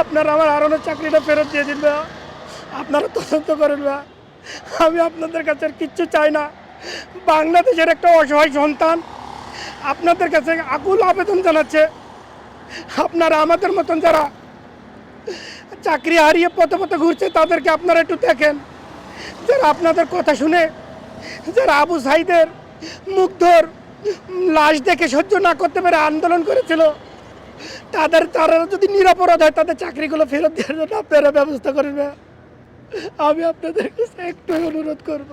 আপনারা আমার আরনের চাকরিটা ফেরত দিয়ে দিন ভাইয়া। আপনারা তদন্ত করেন ভাইয়া। আমি আপনাদের কাছে কিচ্ছু চাই না। বাংলাদেশের একটা অসহায় সন্তান আপনাদের কাছে আকুল আবেদন জানাচ্ছে। আপনারা আমাদের মতন যারা চাকরি হারিয়ে পথে পথে ঘুরছে, তাদেরকে আপনারা একটু দেখেন। যারা আপনাদের কথা শুনে, যারা আবু সাইদের মুগ্ধর লাশ দেখে সহ্য না করতে পেরে আন্দোলন করেছিল তাদের তারা যদি নিরাপরাধ হয় তাদের চাকরিগুলো ফেরত দেওয়ার জন্য আপনারা ব্যবস্থা করবে আমি আপনাদের কাছে একটু অনুরোধ করব।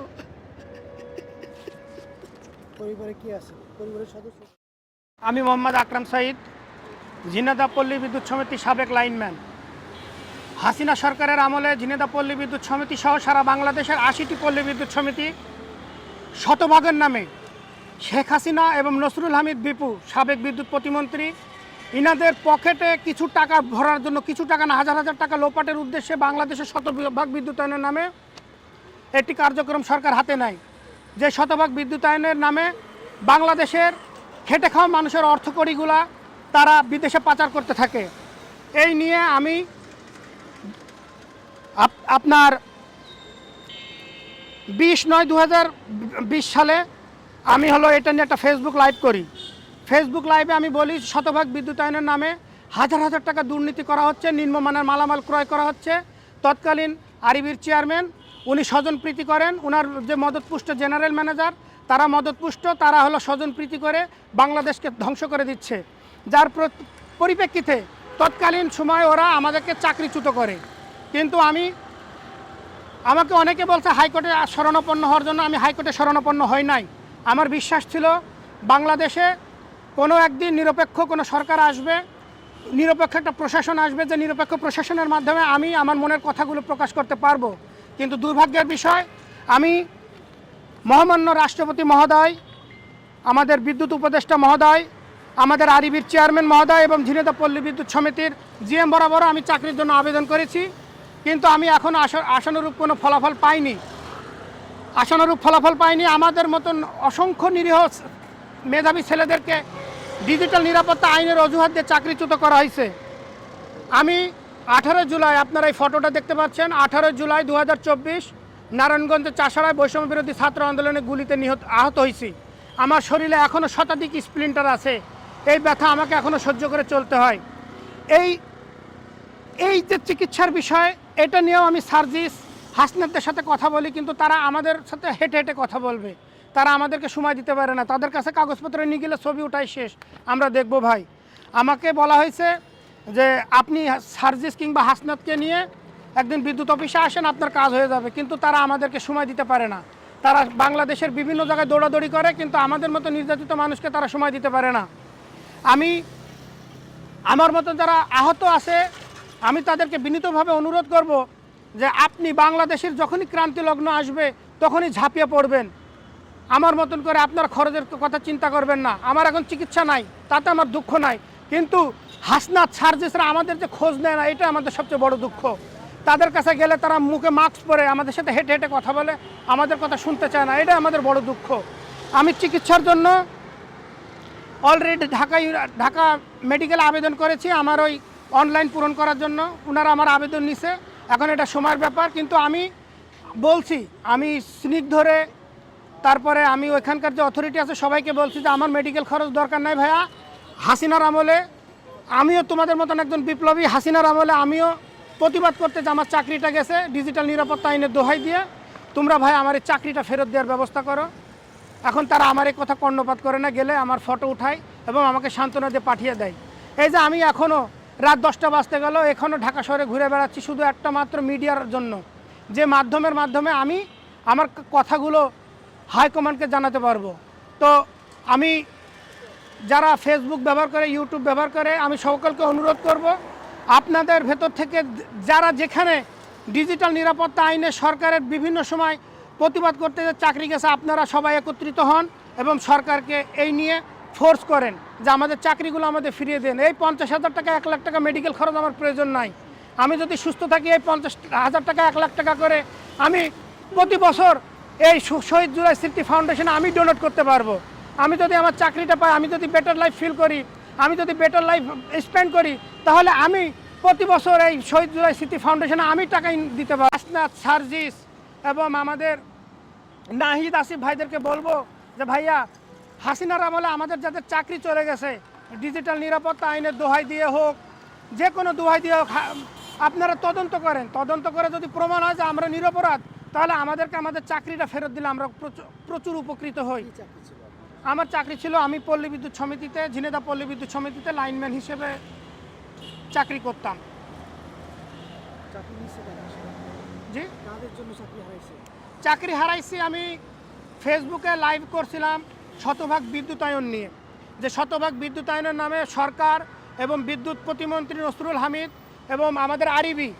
পরিবারে কি আছে? পরিবারের সদস্য? আমি মোহাম্মদ আকরাম সাইদ ঝিনাদা পল্লী বিদ্যুৎ সমিতি সাবেক লাইনম্যান। হাসিনা সরকারের আমলে ঝিনেদা পল্লী বিদ্যুৎ সমিতি সহ সারা বাংলাদেশের আশিটি পল্লী বিদ্যুৎ সমিতি শতভাগের নামে শেখ হাসিনা এবং নসরুল হামিদ বিপু সাবেক বিদ্যুৎ প্রতিমন্ত্রী ইনাদের পকেটে কিছু টাকা ভরার জন্য, কিছু টাকা না, হাজার হাজার টাকা লোপাটের উদ্দেশ্যে বাংলাদেশের শতভাগ বিদ্যুতায়নের নামে একটি কার্যক্রম সরকার হাতে নেয়। যে শতভাগ বিদ্যুতায়নের নামে বাংলাদেশের খেটে খাওয়া মানুষের অর্থকড়িগুলা তারা বিদেশে পাচার করতে থাকে। এই নিয়ে আমি আপনার বিশ নয় দু সালে আমি হলো এটা নিয়ে একটা ফেসবুক লাইভ করি। ফেসবুক লাইভে আমি বলি, শতভাগ বিদ্যুতায়নের নামে হাজার হাজার টাকা দুর্নীতি করা হচ্ছে নিম্নমানের মালামাল ক্রয় করা হচ্ছে। তৎকালীন আরিবির চেয়ারম্যান, উনি স্বজন প্রীতি করেন ওনার যে মদতপুষ্ট জেনারেল ম্যানেজার, তারা মদতপুষ্ট, তারা হলো স্বজন প্রীতি করে বাংলাদেশকে ধ্বংস করে দিচ্ছে। যার পরিপ্রেক্ষিতে তৎকালীন সময় ওরা আমাদেরকে চাকরিচ্যুত করে। কিন্তু আমি, আমাকে অনেকে বলছে হাইকোর্টে শরণাপন্ন হওয়ার জন্য আমি হাইকোর্টে শরণাপন্ন হই নাই। আমার বিশ্বাস ছিল বাংলাদেশে কোনো একদিন নিরপেক্ষ কোনো সরকার আসবে, নিরপেক্ষ একটা প্রশাসন আসবে যে নিরপেক্ষ প্রশাসনের মাধ্যমে আমি আমার মনের কথাগুলো প্রকাশ করতে পারব। কিন্তু দুর্ভাগ্যের বিষয়, আমি মহামান্য রাষ্ট্রপতি মহোদয়, আমাদের বিদ্যুৎ উপদেষ্টা মহোদয়, আমাদের আরিবির চেয়ারম্যান মহোদয় এবং ঝিনেদা পল্লী বিদ্যুৎ সমিতির জিএম বরাবর আমি চাকরির জন্য আবেদন করেছি। কিন্তু আমি এখন আশা- আশানুরূপ কোনো ফলাফল পাইনি। আশানুরূপ ফলাফল পাইনি। আমাদের মতন অসংখ্য নিরীহ মেধাবী ছেলেদেরকে ডিজিটাল নিরাপত্তা আইনের অজুহাত দিয়ে চাকরিচ্যুত করা হয়েছে। আমি আঠারো জুলাই, আপনারা এই ফটোটা দেখতে পাচ্ছেন, আঠারো জুলাই দু নারায়ণগঞ্জের চাষাড়ায় বৈষম্য বিরোধী ছাত্র আন্দোলনে গুলিতে নিহত, আহত হয়েছি। আমার শরীরে এখনও শতাধিক স্প্লিন্টার আছে। এই ব্যথা আমাকে এখনও সহ্য করে চলতে হয়। এই এই যে চিকিৎসার বিষয়, এটা নিয়েও আমি সার্জিস হাসনাতদের সাথে কথা বলি, কিন্তু তারা আমাদের সাথে হেঁটে হেঁটে কথা বলবে। তারা আমাদেরকে সময় দিতে পারে না। তাদের কাছে কাগজপত্র নিয়ে গেলে ছবি ওঠাই শেষ। আমরা দেখব ভাই। আমাকে বলা হয়েছে যে আপনি সার্জিস কিংবা হাসনাতকে নিয়ে একদিন বিদ্যুৎ অফিসে আসেন, আপনার কাজ হয়ে যাবে। কিন্তু তারা আমাদেরকে সময় দিতে পারে না। তারা বাংলাদেশের বিভিন্ন জায়গায় দৌড়াদৌড়ি করে, কিন্তু আমাদের মতো নির্যাতিত মানুষকে তারা সময় দিতে পারে না। আমি, আমার মতো যারা আহত আছে, আমি তাদেরকে বিনীতভাবে অনুরোধ করব যে আপনি বাংলাদেশের যখনই ক্রান্তি লগ্ন আসবে, তখনই ঝাঁপিয়ে পড়বেন। আমার মতন করে আপনার খরচের কথা চিন্তা করবেন না। আমার এখন চিকিৎসা নাই, তাতে আমার দুঃখ নাই। কিন্তু হাসনাত সার্জেসরা আমাদের যে খোঁজ নেয় না, এটা আমাদের সবচেয়ে বড় দুঃখ। তাদের কাছে গেলে তারা মুখে মাস্ক পরে আমাদের সাথে হেঁটে হেঁটে কথা বলে, আমাদের কথা শুনতে চায় না। এটা আমাদের বড় দুঃখ। আমি চিকিৎসার জন্য অলরেডি ঢাকা ঢাকা মেডিকেলে আবেদন করেছি, আমার ওই অনলাইন পূরণ করার জন্য। ওনারা আমার আবেদন নিছে। এখন এটা সময়ের ব্যাপার, কিন্তু আমি বলছি, আমি স্নিগ্ধ ধরে তারপরে আমি ওইখানকার যে অথরিটি আছে, সবাইকে বলছি যে আমার মেডিকেল খরচ দরকার নাই ভাইয়া। হাসিনার আমলে আমিও তোমাদের মতন একজন বিপ্লবী, হাসিনার আমলে আমিও প্রতিবাদ করতে যে আমার চাকরিটা গেছে ডিজিটাল নিরাপত্তা আইনের দোহাই দিয়ে। তোমরা ভাই আমার এই চাকরিটা ফেরত দেওয়ার ব্যবস্থা করো। এখন তারা আমার এই কথা কর্ণপাত করে না, গেলে আমার ফটো উঠায় এবং আমাকে সান্ত্বনা দিয়ে পাঠিয়ে দেয়। এই যে আমি এখনও রাত দশটা বাজতে গেল এখনও ঢাকা শহরে ঘুরে বেড়াচ্ছি শুধু একটা মাত্র মিডিয়ার জন্য। যে মাধ্যমের মাধ্যমে আমি আমার কথাগুলো হাইকমান্ডকে জানাতে পারব। তো আমি যারা ফেসবুক ব্যবহার করে ইউটিউব ব্যবহার করে, আমি সকলকে অনুরোধ করব, আপনাদের ভেতর থেকে যারা যেখানে ডিজিটাল নিরাপত্তা আইনে সরকারের বিভিন্ন সময় প্রতিবাদ করতে যে চাকরি গেছে, আপনারা সবাই একত্রিত হন এবং সরকারকে এই নিয়ে ফোর্স করেন যে আমাদের চাকরিগুলো আমাদের ফিরিয়ে দেন। এই পঞ্চাশ হাজার টাকা, এক লাখ টাকা মেডিকেল খরচ আমার প্রয়োজন নাই। আমি যদি সুস্থ থাকি, এই পঞ্চাশ হাজার টাকা, এক লাখ টাকা করে আমি প্রতি বছর এই শহীদ জুলাই স্মৃতি ফাউন্ডেশনে আমি ডোনেট করতে পারব। আমি যদি আমার চাকরিটা পাই, আমি যদি বেটার লাইফ ফিল করি, আমি যদি বেটার লাইফ স্পেন্ড করি, তাহলে আমি প্রতি বছর এই শহীদ জুলাই স্মৃতি ফাউন্ডেশনে আমি টাকা দিতে পারি আসনাথ সার্জিস এবং আমাদের নাহিদ আসিফ ভাইদেরকে বলব যে, ভাইয়া, হাসিনার আমলে আমাদের যাদের চাকরি চলে গেছে ডিজিটাল নিরাপত্তা আইনের দোহাই দিয়ে হোক, যে কোনো দোহাই দিয়ে হোক আপনারা তদন্ত করেন। তদন্ত করে যদি প্রমাণ হয় যে আমরা নিরপরাধ তাহলে আমাদেরকে আমাদের চাকরিটা ফেরত দিলে আমরা প্রচুর- উপকৃত হই? আমার চাকরি ছিল আমি পল্লী বিদ্যুৎ সমিতিতে ঝিনেদা পল্লী বিদ্যুৎ সমিতিতে লাইনম্যান হিসেবে চাকরি করতাম? জি? চাকরি চাকরি হারাইছি আমি ফেসবুকে লাইভ করছিলাম শতভাগ বিদ্যুতায়ন নিয়ে। যে শতভাগ বিদ্যুতায়নের নামে সরকার এবং বিদ্যুৎ প্রতিমন্ত্রী নসরুল হামিদ এবং আমাদের আরিবি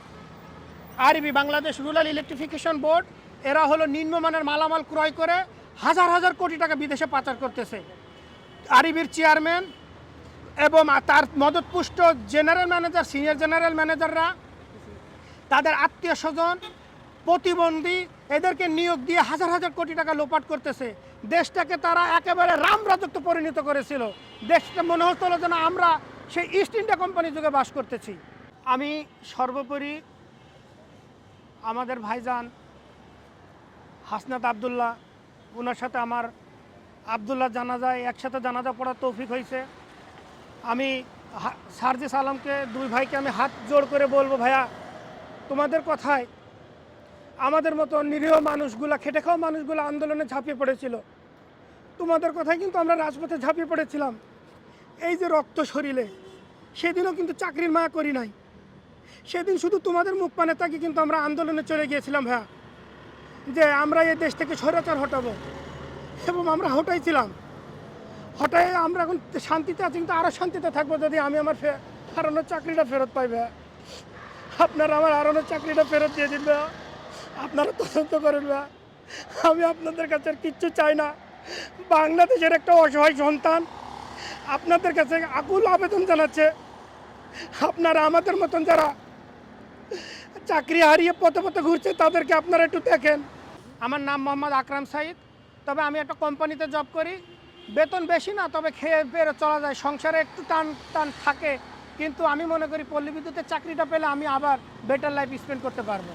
আরবি বাংলাদেশ রুরাল ইলেকট্রিফিকেশন বোর্ড, এরা হলো নিম্নমানের মালামাল ক্রয় করে হাজার হাজার কোটি টাকা বিদেশে পাচার করতেছে। আরবির চেয়ারম্যান এবং তার মদতপুষ্ট জেনারেল ম্যানেজার, সিনিয়র জেনারেল ম্যানেজাররা, তাদের আত্মীয় স্বজন, প্রতিবন্ধী, এদেরকে নিয়োগ দিয়ে হাজার হাজার কোটি টাকা লোপাট করতেছে। দেশটাকে তারা একেবারে রাম রাজত্ব পরিণত করেছিল। দেশটা মনে হতো যেন আমরা সেই ইস্ট ইন্ডিয়া কোম্পানি যুগে বাস করতেছি। আমি সর্বোপরি আমাদের ভাইজান হাসনাত আবদুল্লাহ ওনার সাথে আমার আবদুল্লাহ জানাজায় একসাথে জানাজা পড়ার তৌফিক হয়েছে। আমি সার্জিস আলমকে, দুই ভাইকে আমি হাত জোড় করে বলব, ভাইয়া, তোমাদের কথায় আমাদের মতো নিরীহ মানুষগুলা, খেটে খাওয়া মানুষগুলো আন্দোলনে ঝাঁপিয়ে পড়েছিল। তোমাদের কথায় কিন্তু আমরা রাজপথে ঝাঁপিয়ে পড়েছিলাম। এই যে রক্ত শরীরে, সেদিনও কিন্তু চাকরির মায়া করি নাই। সেদিন শুধু তোমাদের মুখ পানে তাকে কিন্তু আমরা আন্দোলনে চলে গিয়েছিলাম ভাইয়া যে আমরা এই দেশ থেকে স্বৈরাচার হটাবো। এবং আমরা হটাইছিলাম হটাই আমরা এখন শান্তিতে আছি, কিন্তু আরও শান্তিতে থাকব যদি আমি আমার হারানোর চাকরিটা ফেরত পাই, ভাইয়া। আপনারা আমার হারানোর চাকরিটা ফেরত দিয়ে দিন, ভাইয়া। আপনারা তদন্ত করেন, ভাইয়া। আমি আপনাদের কাছে আর কিচ্ছু চাই না। বাংলাদেশের একটা অসহায় সন্তান আপনাদের কাছে আকুল আবেদন জানাচ্ছে। আপনারা আমাদের মতন যারা চাকরি হারিয়ে পথে পথে ঘুরছে, তাদেরকে আপনারা একটু দেখেন। আমার নাম মোহাম্মদ আকরাম সাইদ, তবে আমি একটা কোম্পানিতে জব করি। বেতন বেশি না, তবে খেয়ে পেয়ে চলা যায়, সংসারে একটু টান টান থাকে। কিন্তু আমি মনে করি পল্লী বিদ্যুতের চাকরিটা পেলে আমি আবার বেটার লাইফ স্পেন্ড করতে পারব।